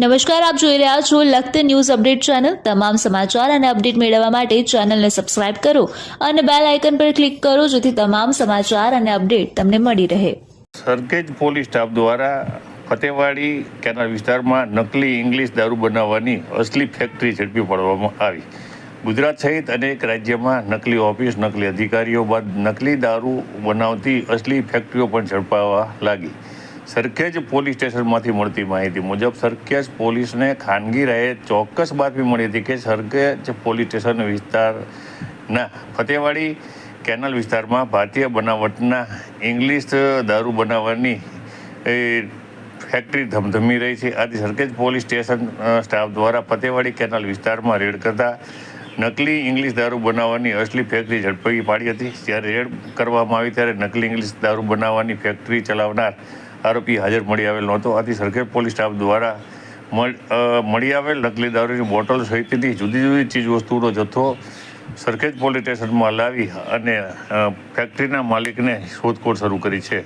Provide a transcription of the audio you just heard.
નમસ્કાર, આપ જોઈ રહ્યા છો લખત ન્યૂઝ અપડેટ ચેનલ. તમામ સમાચાર અને અપડેટ મેળવવા માટે ચેનલને સબસ્ક્રાઇબ કરો અને બેલ આઇકન પર ક્લિક કરો જેથી તમામ સમાચાર અને અપડેટ તમને મળી રહે. સરખેજ પોલીસ સ્ટાફ દ્વારા ફતેવાડી કેનાલ વિસ્તારમાં નકલી ઇંગ્લિશ દારૂ બનાવવાની અસલી ફેક્ટરી ઝડપી પાડવામાં આવી. ગુજરાત સહિત અનેક રાજ્યમાં નકલી ઓફિસ, નકલી અધિકારીઓ બાદ નકલી દારૂ બનાવતી અસલી ફેક્ટરીઓ પણ ઝડપાવા લાગી. સરખેજ પોલીસ સ્ટેશનમાંથી મળતી માહિતી મુજબ સરખેજ પોલીસને ખાનગી રાહે ચોક્કસ બાતમી મળી હતી કે સરખેજ પોલીસ સ્ટેશન વિસ્તારના ફતેવાડી કેનાલ વિસ્તારમાં ભારતીય બનાવટના ઇંગ્લિશ દારૂ બનાવવાની ફેક્ટરી ધમધમી રહી છે. આથી સરખેજ પોલીસ સ્ટેશન સ્ટાફ દ્વારા ફતેવાડી કેનાલ વિસ્તારમાં રેડ કરતા નકલી ઇંગ્લિશ દારૂ બનાવવાની અસલી ફેક્ટરી ઝડપી પાડી હતી. જ્યારે રેડ કરવામાં આવી ત્યારે નકલી ઇંગ્લિશ દારૂ બનાવવાની ફેક્ટરી ચલાવનાર આરોપી હાજર મળી આવેલ નહોતો. આથી સરખેજ પોલીસ સ્ટાફ દ્વારા મળ- આવેલ નકલી દારૂની બોટલ સહિતની જુદી જુદી ચીજ વસ્તુનો જથ્થો સરખેજ પોલીસ સ્ટેશનમાં લાવી અને ફેક્ટરીના માલિકને શોધખોળ શરૂ કરી છે.